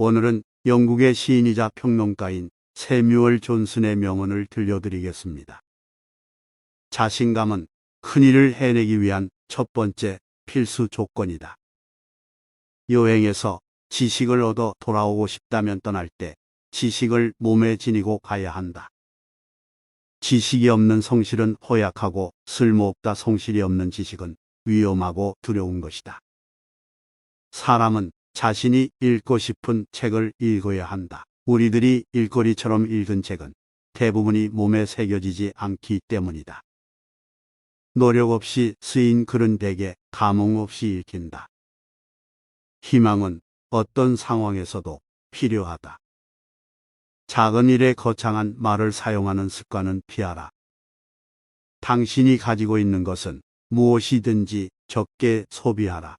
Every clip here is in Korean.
오늘은 영국의 시인이자 평론가인 세뮤얼 존슨의 명언을 들려드리겠습니다. 자신감은 큰 일을 해내기 위한 첫 번째 필수 조건이다. 여행에서 지식을 얻어 돌아오고 싶다면 떠날 때 지식을 몸에 지니고 가야 한다. 지식이 없는 성실은 허약하고 쓸모없다 성실이 없는 지식은 위험하고 두려운 것이다. 사람은 자신이 읽고 싶은 책을 읽어야 한다. 우리들이 일거리처럼 읽은 책은 대부분이 몸에 새겨지지 않기 때문이다. 노력 없이 쓰인 글은 대개 감흥 없이 읽힌다. 희망은 어떤 상황에서도 필요하다. 작은 일에 거창한 말을 사용하는 습관은 피하라. 당신이 가지고 있는 것은 무엇이든지 적게 소비하라.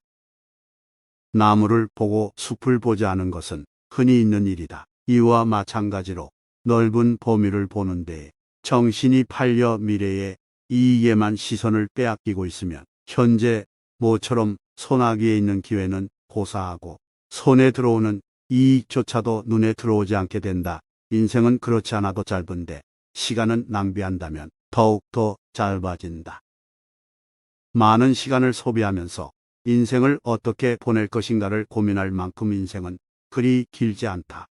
나무를 보고 숲을 않은 것은 흔히 있는 일이다. 이와 마찬가지로 넓은 범위를 보는 데 정신이 팔려 미래의 이익에만 시선을 빼앗기고 있으면 현재 모처럼 소나기에 있는 기회는 고사하고 손에 들어오는 이익조차도 눈에 들어오지 않게 된다. 인생은 그렇지 않아도 짧은데 시간은 낭비한다면 더욱더 짧아진다. 많은 시간을 소비하면서 인생을 어떻게 보낼 것인가를 고민할 만큼 인생은 그리 길지 않다.